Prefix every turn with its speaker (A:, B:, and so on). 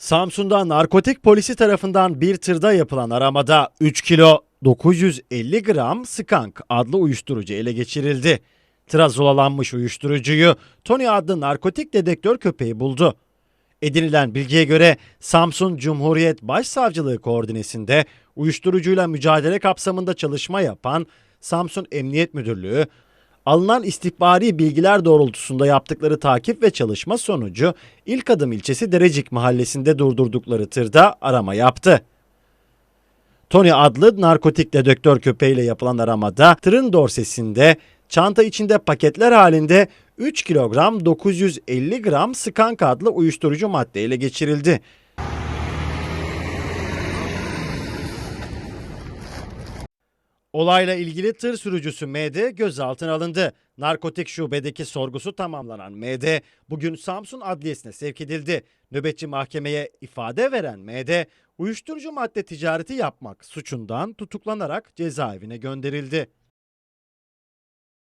A: Samsun'da narkotik polisi tarafından bir tırda yapılan aramada 3 kilo 950 gram skank adlı uyuşturucu ele geçirildi. Tıra zulalanmış uyuşturucuyu Tony adlı narkotik dedektör köpeği buldu. Edinilen bilgiye göre Samsun Cumhuriyet Başsavcılığı koordinesinde uyuşturucuyla mücadele kapsamında çalışma yapan Samsun Emniyet Müdürlüğü, alınan istihbari bilgiler doğrultusunda yaptıkları takip ve çalışma sonucu İlk Adım ilçesi Derecik mahallesinde durdurdukları tırda arama yaptı. Tony adlı narkotik dedektör köpeğiyle yapılan aramada tırın dorsesinde çanta içinde paketler halinde 3 kilogram 950 gram skank adlı uyuşturucu madde ele geçirildi. Olayla ilgili tır sürücüsü MD gözaltına alındı. Narkotik şubedeki sorgusu tamamlanan MD bugün Samsun Adliyesi'ne sevk edildi. Nöbetçi mahkemeye ifade veren MD uyuşturucu madde ticareti yapmak suçundan tutuklanarak cezaevine gönderildi.